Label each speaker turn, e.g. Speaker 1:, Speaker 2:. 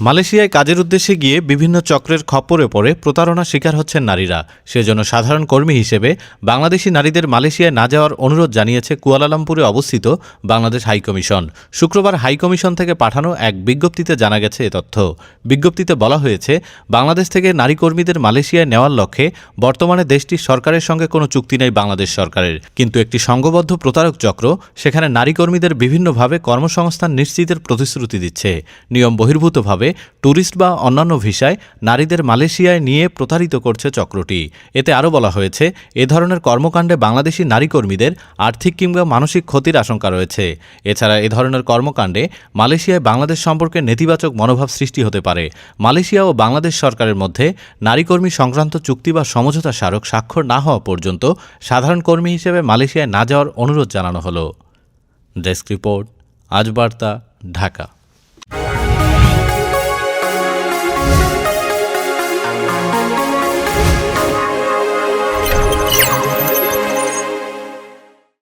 Speaker 1: মালয়েশিয়ায় কাজের উদ্দেশ্যে গিয়ে বিভিন্ন চক্রের খপ্পরে পড়ে প্রতারণা শিকার হচ্ছেন নারীরা। সেজন্য সাধারণ কর্মী হিসেবে বাংলাদেশি নারীদের মালয়েশিয়ায় না যাওয়ার অনুরোধ জানিয়েছে কুয়ালালামপুরে অবস্থিত বাংলাদেশ হাইকমিশন শুক্রবার হাইকমিশন থেকে পাঠানো এক বিজ্ঞপ্তিতে জানা গেছে এ তথ্য। বিজ্ঞপ্তিতে বলা হয়েছে, বাংলাদেশ থেকে নারী কর্মীদের মালয়েশিয়ায় নেওয়ার লক্ষ্যে বর্তমানে দেশটির সরকারের সঙ্গে কোনো চুক্তি নেই বাংলাদেশ সরকারের। কিন্তু একটি সংঘবদ্ধ প্রতারক চক্র সেখানে নারী কর্মীদের বিভিন্নভাবে কর্মসংস্থান নিশ্চিতের প্রতিশ্রুতি দিচ্ছে। নিয়ম বহির্ভূতভাবে ট্যুরিস্ট বা অন্যান্য ভিসায় নারীদের মালয়েশিয়ায় নিয়ে প্রতারিত করছে চক্রটি। এতে আরও বলা হয়েছে, এ ধরনের কর্মকাণ্ডে বাংলাদেশি নারী কর্মীদের আর্থিক কিংবা মানসিক ক্ষতির আশঙ্কা রয়েছে। এছাড়া এ ধরনের কর্মকাণ্ডে মালয়েশিয়ায় বাংলাদেশ সম্পর্কে নেতিবাচক মনোভাব সৃষ্টি হতে পারে। মালয়েশিয়া ও বাংলাদেশ সরকারের মধ্যে নারী কর্মী সংক্রান্ত চুক্তি বা সমঝোতা স্মারক স্বাক্ষর না হওয়া পর্যন্ত সাধারণ কর্মী হিসেবে মালয়েশিয়ায় না যাওয়ার অনুরোধ জানানো হলো। ডেস্ক রিপোর্ট, আজ বার্তা, ঢাকা।